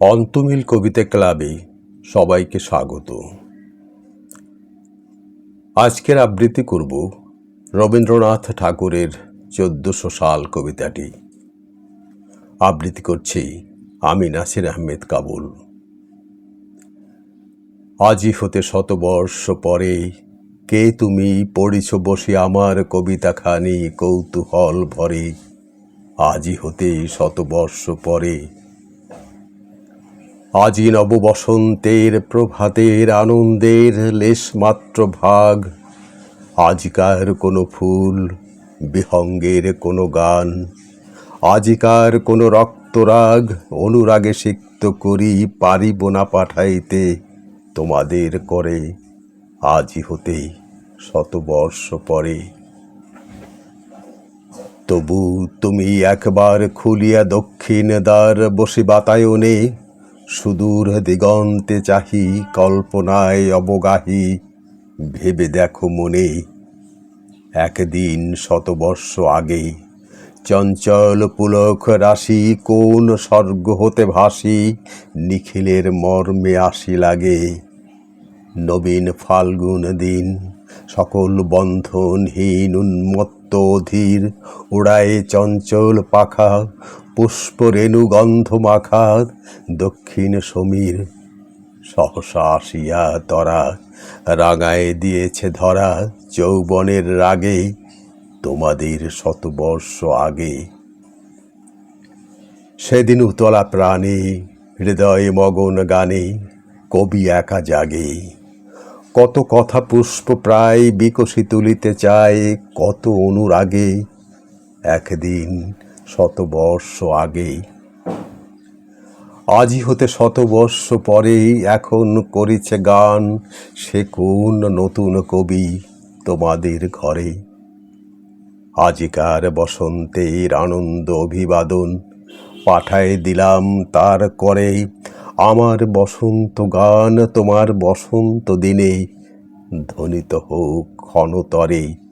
অন্তমিল কবিতা ক্লাবে সবাইকে স্বাগত। আজকের আবৃত্তি করব রবীন্দ্রনাথ ঠাকুরের চোদ্দশো সাল কবিতাটি। আবৃত্তি করছি আমি নাসির আহমেদ কাবুল। আজি হতে শতবর্ষ পরে কে তুমি পড়িছ বসে আমার কবিতাখানি কৌতূহল ভরে। আজি হতে শতবর্ষ পরে আজি নব বসন্তের প্রভাতের আনন্দের লেশমাত্র ভাগ। আজিকার কোনো ফুল, বিহঙ্গের কোনো গান। আজিকার কোনো রক্তরাগ, অনুরাগে সিক্ত করি পারিব না পাঠাইতে। তোমাদের করে আজি হতে শতবর্ষ পরে। তবু তুমি একবার খুলিয়া দক্ষিণ দ্বার বসে বাতায়নে সুদূর দিগন্তে চাহি কল্পনায় অবগাহী। ভেবে দেখো মনে, একদিন শতবর্ষ আগে চঞ্চল পুলক রাশি কোন স্বর্গ হতে ভাসি, নিখিলের মর্মে আসি লাগে। নবীন ফাল্গুন দিন, সকল বন্ধনহীন উন্মত্ত ধীর উড়ায় চঞ্চল পাখা পুষ্প রেণু গন্ধ মাখা দক্ষিণ সমীর। সহসা আসিয়া তরা রাঙায় দিয়েছে ধরা যৌবনের রাগে, তোমাদের শতবর্ষ আগে। সেদিন উতলা প্রাণে, হৃদয়ে মগন গানে, কবি একা জাগে। কত কথা পুষ্প প্রায় বিকশি তুলিতে চায়, কত অনুরাগে। একদিন শতবর্ষ আগে আজই হতে শতবর্ষ পরেই এখন করেছে গান সে কোন নতুন কবি তোমাদের ঘরে। আজিকার বসন্তের আনন্দ অভিবাদন পাঠায় দিলাম তার করে। আমার বসন্ত গান তোমার বসন্ত দিনে ধ্বনিত হোক ক্ষণতরে।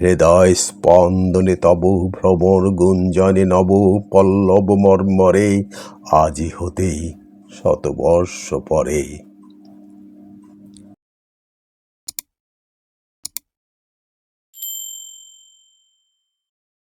হৃদয় স্পন্দনে তব ভ্রমর গুঞ্জনে নব পল্লব মর্মরে আজি হতেই শতবর্ষ পরে।